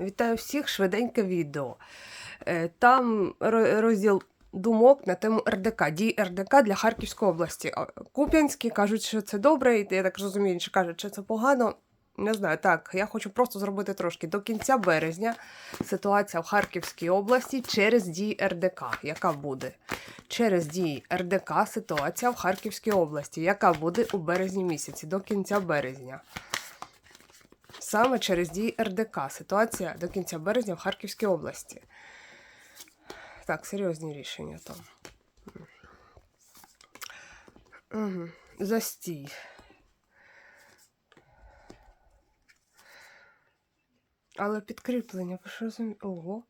Вітаю всіх, швиденьке відео. Е, Там розділ думок на тему РДК, дій РДК для Харківської області. Куп'янські кажуть, що це добре, і я так розумію, інші кажуть, що це погано. Не знаю, так, я хочу просто зробити трошки. До кінця березня ситуація в Харківській області через дії РДК, яка буде. Через дії РДК ситуація в Харківській області, яка буде у березні місяці, до кінця березня. Саме через дії РДК. Ситуація до кінця березня в Харківській області. Так, серйозні рішення там. Угу. Застій. Але підкріплення, ви ж розумієте? Ого.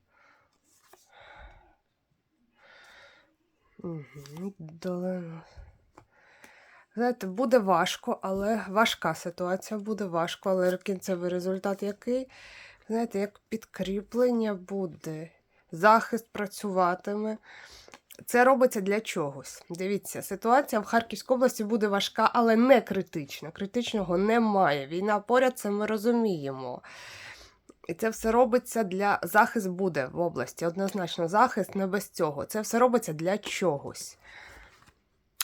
Угу. Долина. Знаєте, буде важко, але важка ситуація буде важко, але кінцевий результат який? Знаєте, як підкріплення буде, захист працюватиме. Це робиться для чогось. Дивіться, ситуація в Харківській області буде важка, але не критична. Критичного немає. Війна поряд, це ми розуміємо. І це все робиться для захист буде в області. Однозначно, захист не без цього. Це все робиться для чогось.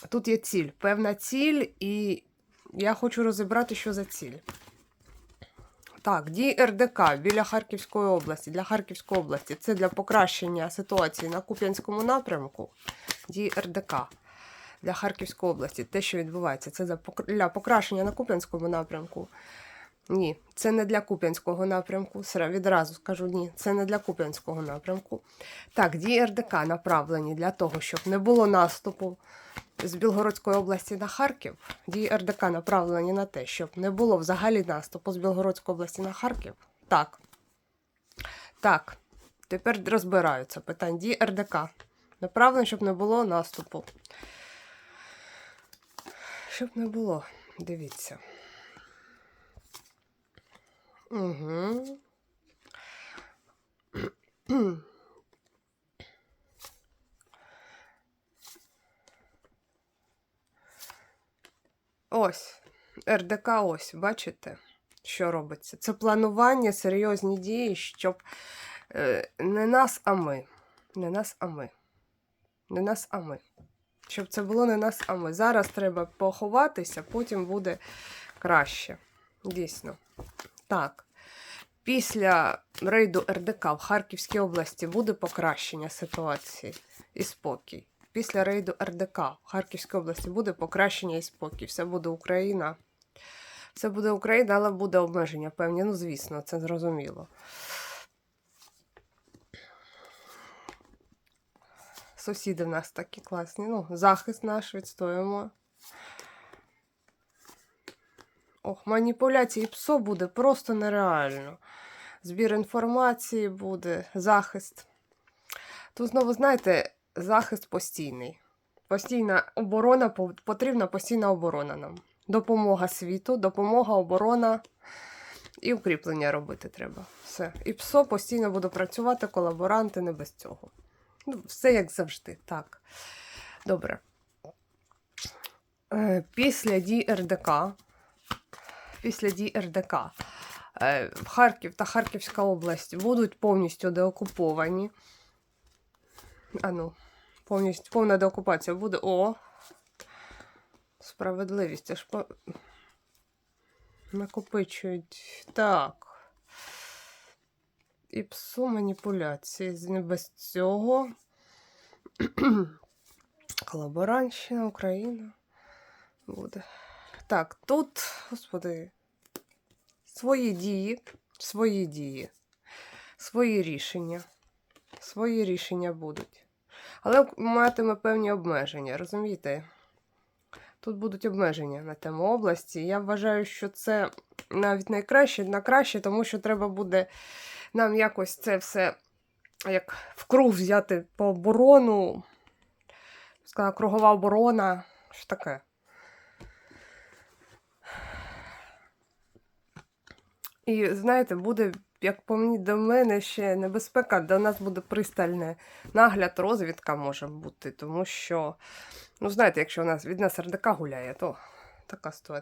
Тут є ціль, певна ціль, і я хочу розібрати, що за ціль. Так, дії РДК біля Харківської області, для Харківської області. Це для покращення ситуації на Куп'янському напрямку. Дії РДК для Харківської області. Те, що відбувається, це для покращення на Куп'янському напрямку. Ні, це не для Куп'янського напрямку. Відразу скажу ні, це не для Куп'янського напрямку. Так, дії РДК направлені для того, щоб не було наступу з Білгородської області на Харків. Дії РДК направлені на те, щоб не було взагалі наступу з Білгородської області на Харків. Так. Так. Тепер розбираються питань дій РДК. Направлено, щоб не було наступу. Щоб не було. Дивіться. Угу. Ось. РДК ось, бачите, що робиться? Це планування, серйозні дії, щоб е, не нас, а ми. Не нас, а ми. Не нас, а ми. Щоб це було не нас, а ми. Зараз треба поховатися, потім буде краще. Дійсно. Так. Після рейду РДК в Харківській області буде покращення ситуації і спокій. Після рейду РДК в Харківській області буде покращення і спокій. Все буде Україна. Все буде Україна, але буде обмеження певні. Ну, звісно, це зрозуміло. Сусіди в нас такі класні. Ну, захист наш відстоїмо. Ох, маніпуляції ПСО буде просто нереально. Збір інформації буде, захист. Тут знову, знаєте, захист постійний. Постійна оборона, потрібна постійна оборона нам. Допомога світу, допомога, оборона і укріплення робити треба. Все. І ПСО постійно буде працювати, колаборанти не без цього. Ну, все як завжди. Так. Добре. Е, Після дій РДК після дій РДК. Е, Харків та Харківська область будуть повністю деокуповані. А ну, повністю повна деокупація буде. О! Справедливість. Аж по... накопичують. Так. І псу маніпуляції. Без цього. Колаборантщина, Україна. Буде. Так, тут, господи, свої дії, свої дії, свої рішення. Свої рішення будуть. Але матиме певні обмеження, розумієте? Тут будуть обмеження на тему області. Я вважаю, що це навіть найкраще, на краще, тому що треба буде нам якось це все як в круг взяти по оборону. Сказала, кругова оборона. Що таке? І знаєте, буде, як по мені до мене, ще небезпека, до нас буде пристальне нагляд, розвідка може бути, тому що, ну знаєте, якщо у нас від нас РДК гуляє, то така ситуація.